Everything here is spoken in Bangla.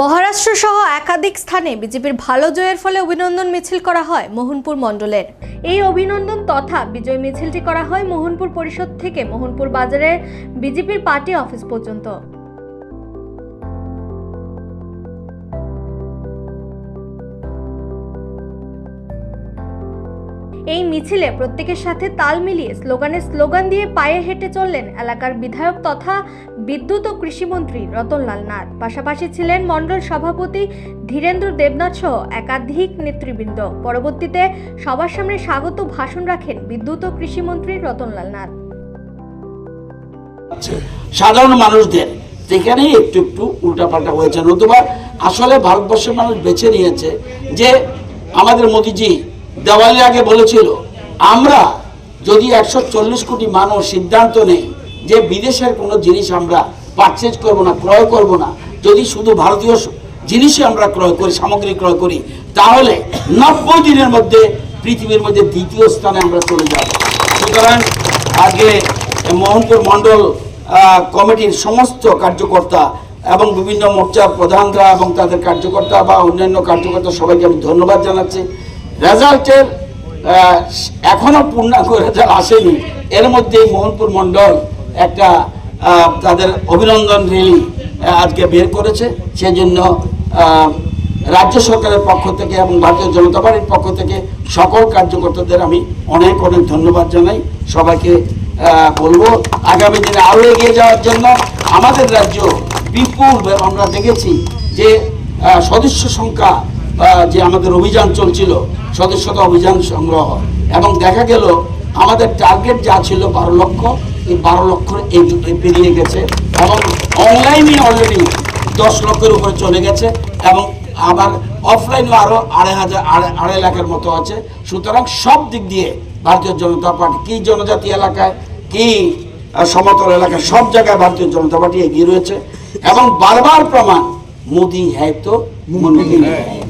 মহারাষ্ট্র সহ একাধিক স্থানে বিজেপির ভালো জয়ের ফলে অভিনন্দন মিছিল করা হয় মোহনপুর মণ্ডলের। এই অভিনন্দন তথা বিজয় মিছিলটি করা হয় মোহনপুর পরিষদ থেকে মোহনপুর বাজারের বিজেপির পার্টি অফিস পর্যন্ত। এই মিছিলে প্রত্যেকের সাথে তাল মিলিয়ে স্লোগানের স্লোগান দিয়ে পায়ে হেঁটে চললেন এলাকার বিধায়ক তথা বিদ্যুৎ ও কৃষিমন্ত্রী রতনলাল নাথ। পাশাপাশি ছিলেন মণ্ডল সভাপতি ধীরেন্দ্র দেবনাথ সহ একাধিক নেতৃবৃন্দ। পরবর্তীতে সবার সামনে স্বাগত ভাষণ রাখেন বিদ্যুৎ ও কৃষিমন্ত্রী রতনলাল নাথ। আছে সাধারণ মানুষদের সেখানেই একটু একটু উল্টাপাল্টা হয়েছে, নতুবা আসলে ভারতবর্ষের মানুষ বেছে নিয়েছে যে আমাদের মোদিজি দেওয়ালি আগে বলেছিল, আমরা যদি একশো চল্লিশ কোটি মানুষ সিদ্ধান্ত নেই যে বিদেশের কোনো জিনিস আমরা পারচেজ করব না, ক্রয় করব না, যদি শুধু ভারতীয় জিনিসই আমরা ক্রয় করি, সামগ্রী ক্রয় করি, তাহলে নব্বই দিনের মধ্যে পৃথিবীর মধ্যে দ্বিতীয় স্থানে আমরা চলে যাব। সুতরাং আগে মোহনপুর মণ্ডল কমিটির সমস্ত কার্যকর্তা এবং বিভিন্ন মোর্চার প্রধানরা এবং তাদের কার্যকর্তা বা অন্যান্য কার্যকর্তা সবাইকে আমি ধন্যবাদ জানাচ্ছি। রেজাল্টের এখনও পূর্ণাঙ্গ রেজাল্ট আসেনি। এর মধ্যেই মোহনপুর মণ্ডল একটা তাদের অভিনন্দন র্যালি আজকে বের করেছে। সেজন্য রাজ্য সরকারের পক্ষ থেকে এবং ভারতীয় জনতা পার্টির পক্ষ থেকে সকল কার্যকর্তাদের আমি অনেক অনেক ধন্যবাদ জানাই। সবাইকে বলব, আগামী দিনে আরও এগিয়ে যাওয়ার জন্য আমাদের রাজ্য বিপুল আমরা দেখেছি যে সদস্য সংখ্যা যে আমাদের অভিযান চলছিল সদস্যতা অভিযান সংগ্রহ। এবং দেখা গেল আমাদের টার্গেট যা ছিল বারো লক্ষ এই বারো লক্ষ এই পেরিয়ে গেছে এবং অনলাইনে অলরেডি দশ লক্ষের উপরে চলে গেছে এবং আবার অফলাইনও আরও আড়াই হাজার আড়াই আড়াই লাখের মতো আছে। সুতরাং সব দিক দিয়ে ভারতীয় জনতা পার্টি কি জনজাতি এলাকায় কি সমতল এলাকায় সব জায়গায় ভারতীয় জনতা পার্টি এগিয়ে রয়েছে। এবং বারবার প্রমাণ মোদি হ্যায় তো মোদি হ্যায়।